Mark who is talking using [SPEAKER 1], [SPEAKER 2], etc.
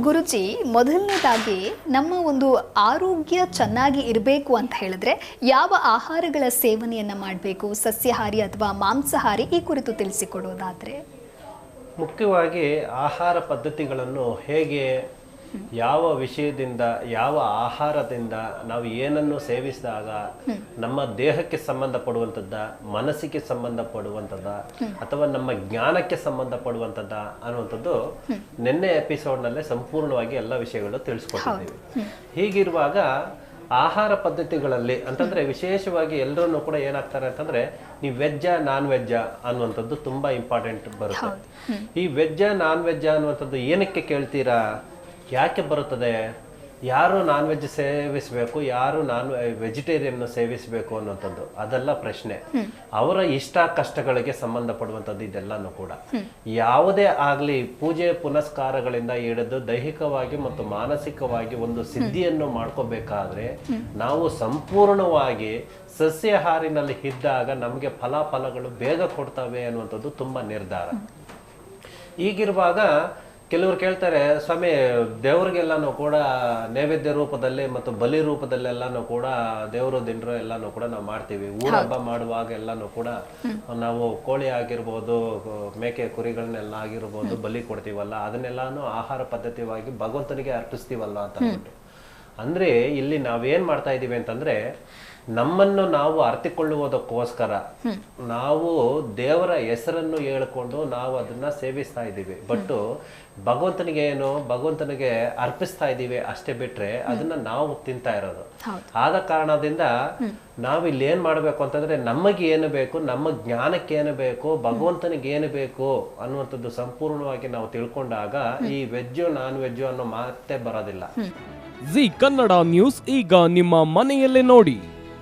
[SPEAKER 1] ಗುರುಜಿ, ಮೊದಲನೇದಾಗಿ ನಮ್ಮ ಒಂದು ಆರೋಗ್ಯ ಚೆನ್ನಾಗಿ ಇರಬೇಕು ಅಂತ ಹೇಳಿದ್ರೆ ಯಾವ ಆಹಾರಗಳ ಸೇವನೆಯನ್ನು ಮಾಡಬೇಕು, ಸಸ್ಯಾಹಾರಿ ಅಥವಾ ಮಾಂಸಾಹಾರಿ ಈ ಕುರಿತು ತಿಳಿಸಿಕೊಡೋದಾದರೆ?
[SPEAKER 2] ಮುಖ್ಯವಾಗಿ ಆಹಾರ ಪದ್ಧತಿಗಳನ್ನು ಹೇಗೆ ಯಾವ ವಿಷಯದಿಂದ ಯಾವ ಆಹಾರದಿಂದ ನಾವು ಏನನ್ನು ಸೇವಿಸಿದಾಗ ನಮ್ಮ ದೇಹಕ್ಕೆ ಸಂಬಂಧಪಡುವಂಥದ್ದ ಮನಸ್ಸಿಗೆ ಸಂಬಂಧಪಡುವಂಥದ್ದ ಅಥವಾ ನಮ್ಮ ಜ್ಞಾನಕ್ಕೆ ಸಂಬಂಧಪಡುವಂಥದ್ದ ಅನ್ನುವಂಥದ್ದು ನಿನ್ನೆ ಎಪಿಸೋಡ್ನಲ್ಲೇ ಸಂಪೂರ್ಣವಾಗಿ ಎಲ್ಲ ವಿಷಯಗಳು ತಿಳಿಸ್ಕೊಟ್ಟಿದ್ದೀವಿ. ಹೀಗಿರುವಾಗ ಆಹಾರ ಪದ್ಧತಿಗಳಲ್ಲಿ ಅಂತಂದ್ರೆ ವಿಶೇಷವಾಗಿ ಎಲ್ಲರೂ ಕೂಡ ಏನಾಗ್ತಾರೆ ಅಂತಂದ್ರೆ ನೀವು ವೆಜ್ಜ ನಾನ್ ವೆಜ್ಜ ಅನ್ನುವಂಥದ್ದು ತುಂಬಾ ಇಂಪಾರ್ಟೆಂಟ್ ಬರುತ್ತೆ. ಈ ವೆಜ್ಜ ನಾನ್ ವೆಜ್ಜ ಅನ್ನುವಂಥದ್ದು ಏನಕ್ಕೆ ಕೇಳ್ತೀರಾ? ಯಾಕೆ ಬರುತ್ತದೆ? ಯಾರು ನಾನ್ ವೆಜ್ ಸೇವಿಸಬೇಕು ಯಾರು ನಾನ್ ವೆಜಿಟೇರಿಯನ್ ಸೇವಿಸಬೇಕು ಅನ್ನುವಂಥದ್ದು ಅದೆಲ್ಲ ಪ್ರಶ್ನೆ. ಅವರ ಇಷ್ಟ ಕಷ್ಟಗಳಿಗೆ ಸಂಬಂಧಪಡುವಂಥದ್ದು ಇದೆಲ್ಲನೂ ಕೂಡ. ಯಾವುದೇ ಆಗ್ಲಿ ಪೂಜೆ ಪುನಸ್ಕಾರಗಳಿಂದ ಹಿಡಿದು ದೈಹಿಕವಾಗಿ ಮತ್ತು ಮಾನಸಿಕವಾಗಿ ಒಂದು ಸಿದ್ಧಿಯನ್ನು ಮಾಡ್ಕೋಬೇಕಾದ್ರೆ ನಾವು ಸಂಪೂರ್ಣವಾಗಿ ಸಸ್ಯಾಹಾರಿನಲ್ಲಿ ಇದ್ದಾಗ ನಮಗೆ ಫಲಾಫಲಗಳು ಬೇಗ ಕೊಡ್ತವೆ ಅನ್ನುವಂಥದ್ದು ತುಂಬಾ ನಿರ್ಧಾರ. ಈಗಿರುವಾಗ ಕೆಲವರು ಕೇಳ್ತಾರೆ ಸ್ವಾಮಿ ದೇವ್ರಿಗೆಲ್ಲಾನು ಕೂಡ ನೈವೇದ್ಯ ರೂಪದಲ್ಲಿ ಮತ್ತು ಬಲಿ ರೂಪದಲ್ಲೆಲ್ಲಾನು ಕೂಡ ದೇವರು ದಿನರು ಎಲ್ಲಾನು ಕೂಡ ನಾವು ಮಾಡ್ತೀವಿ. ಊರ ಹಬ್ಬ ಮಾಡುವಾಗ ಎಲ್ಲಾನು ಕೂಡ ನಾವು ಕೋಳಿ ಆಗಿರ್ಬೋದು ಮೇಕೆ ಕುರಿಗಳನ್ನೆಲ್ಲ ಆಗಿರ್ಬೋದು ಬಲಿ ಕೊಡ್ತೀವಲ್ಲ ಅದನ್ನೆಲ್ಲಾನು ಆಹಾರ ಪದ್ಧತಿವಾಗಿ ಭಗವಂತನಿಗೆ ಅರ್ಪಿಸ್ತೀವಲ್ಲ ಅಂತ ಅಂದ್ಬಿಟ್ಟು. ಅಂದ್ರೆ ಇಲ್ಲಿ ನಾವೇನ್ ಮಾಡ್ತಾ ಇದೀವಿ ಅಂತಂದ್ರೆ ನಮ್ಮನ್ನು ನಾವು ಅರ್ಥಿಕೊಳ್ಳುವುದಕ್ಕೋಸ್ಕರ ನಾವು ದೇವರ ಹೆಸರನ್ನು ಹೇಳಿಕೊಂಡು ನಾವು ಅದನ್ನ ಸೇವಿಸ್ತಾ ಇದ್ದೀವಿ. ಬಟ್ ಭಗವಂತನಿಗೆ ಏನು? ಭಗವಂತನಿಗೆ ಅರ್ಪಿಸ್ತಾ ಇದ್ದೀವಿ ಅಷ್ಟೇ ಬಿಟ್ರೆ ಅದನ್ನ ನಾವು ತಿಂತಾ ಇರೋದು. ಆದ ಕಾರಣದಿಂದ ನಾವು ಇಲ್ಲಿ ಏನ್ ಮಾಡ್ಬೇಕು ಅಂತಂದ್ರೆ ನಮಗೆ ಏನು ಬೇಕು ನಮ್ಮ ಜ್ಞಾನಕ್ಕೆ ಏನು ಬೇಕು ಭಗವಂತನಿಗೆ ಏನು ಬೇಕು ಅನ್ನುವಂಥದ್ದು ಸಂಪೂರ್ಣವಾಗಿ ನಾವು ತಿಳ್ಕೊಂಡಾಗ ಈ ವೆಜ್ಜು ನಾನ್ ವೆಜ್ಜು ಅನ್ನೋ ಮಾತೇ ಬರೋದಿಲ್ಲ.
[SPEAKER 3] ಜಿ ಕನ್ನಡ ನ್ಯೂಸ್ ಈಗ ನಿಮ್ಮ ಮನೆಯಲ್ಲೇ ನೋಡಿ.